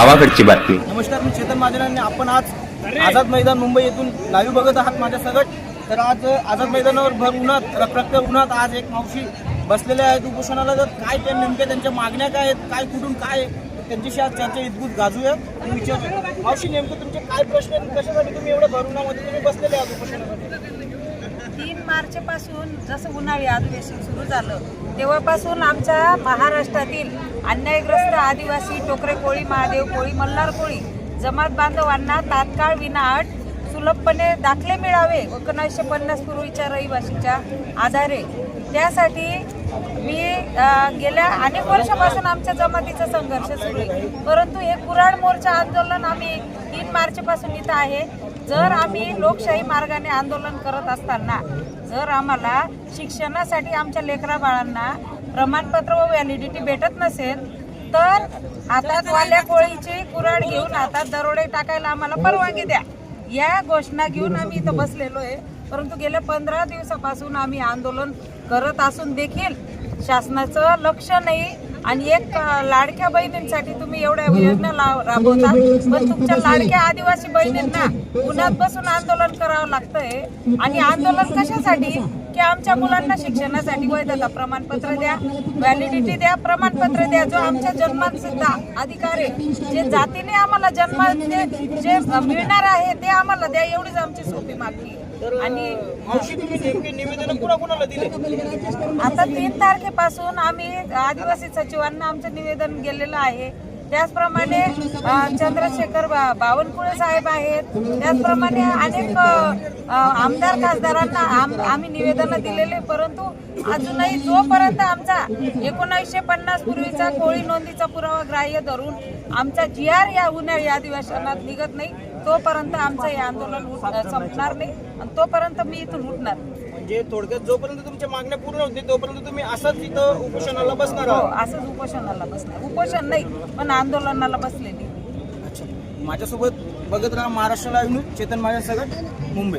गावाकडची बातमी. नमस्कार मी चेतन महाजनांनी आपण आज आझाद मैदान मुंबई येथून लाईव्ह बघत आहात माझ्या सगट. तर आज आझाद मैदानावर भर उन्हात रखरखत्या उन्हात आज एक मावशी बसलेल्या आहेत उपोषणाला. तर काय ते नेमक्या त्यांच्या मागण्या काय आहेत काय कुठून काय आहे? त्यांच्याशी आज चर्चा इतकूत गाजूया. आणि विचारूया मावशी नेमकं तुमचे काय प्रश्न आहेत कशासाठी तुम्ही एवढ्या भर उन्हामध्ये तुम्ही बसलेले आहात उपोषणासाठी? मार्चपासून जसं उन्हाळी अधिवेशन सुरू झालं तेव्हापासून आमच्या महाराष्ट्रातील अन्यायग्रस्त आदिवासी टोकरे कोळी महादेव कोळी मल्हार कोळी जमात बांधवांना तात्काळ विनाअट सुलभपणे दाखले मिळावे एकोणीसशे पन्नास पूर्वीच्या रहिवासीच्या आधारे. त्यासाठी मी गेल्या अनेक वर्षापासून आमच्या जमातीचा संघर्ष सुरू आहे. परंतु हे कुराड मोर्चा आंदोलन आम्ही तीन मार्चपासून इथं आहे. जर आम्ही लोकशाही मार्गाने आंदोलन करत असताना जर आम्हाला शिक्षणासाठी आमच्या लेकरा बाळांना प्रमाणपत्र व व्हॅलिडिटी भेटत नसेल तर हातात वाल्या कोळीची कुराड घेऊन हातात दरोडे टाकायला आम्हाला परवानगी द्या. या घोषणा घेऊन आम्ही इथं बसलेलो आहे. परंतु गेल्या पंधरा दिवसापासून आम्ही आंदोलन करत असून देखील शासनाचं लक्ष नाही आणि एक लाडक्या बहिणींसाठी तुम्ही एवढ्या योजना लाव- राबवता. पण तुमच्या लाडक्या आदिवासी बहिणींना उन्हात बसून आंदोलन करावं लागतंय. आणि आंदोलन कशासाठी? की आमच्या मुलांना शिक्षणासाठी वैधता प्रमाणपत्र द्या व्हॅलिडिटी द्या प्रमाणपत्र द्या. जो आमच्या जन्मात सुद्धा अधिकार आहे जे जातीने आम्हाला जन्मात जे- जे मिळणार आहे ते आम्हाला द्या. एवढीच आमची सोपी मागणी आणि मावशी तुम्ही नेमके निवेदन कुणा कुणाला दिले? आता तीन तारखेपासून आम्ही आदिवासी सचिवांना आमचं निवेदन गेलेलं आहे. त्याचप्रमाणे चंद्रशेखर बा- बावनकुळे साहेब आहेत. त्याचप्रमाणे अनेक आमदार खासदारांना आम- आम्ही निवेदनं दिलेले परंतु अजूनही जोपर्यंत आमचा एकोणीसशे पन्नास पूर्वीचा कोळी नोंदीचा पुरावा ग्राह्य धरून आमचा जी आर या उन्हाळी अधिवेशनात निघत नाही तोपर्यंत आमचं हे आंदोलन संपणार नाही आणि तोपर्यंत मी इथून उठणार. म्हणजे थोडक्यात जोपर्यंत तुमच्या मागण्या पूर्ण होते तोपर्यंत तुम्ही असंच इथं उपोषणाला बसणार हो आहात? असंच उपोषणाला बसणार. उपोषण नाही पण आंदोलनाला बसलेली. अच्छा. माझ्यासोबत बघत राहा महाराष्ट्र लाईव्ह न्यूज चेतन माझ्या सगळं मुंबई.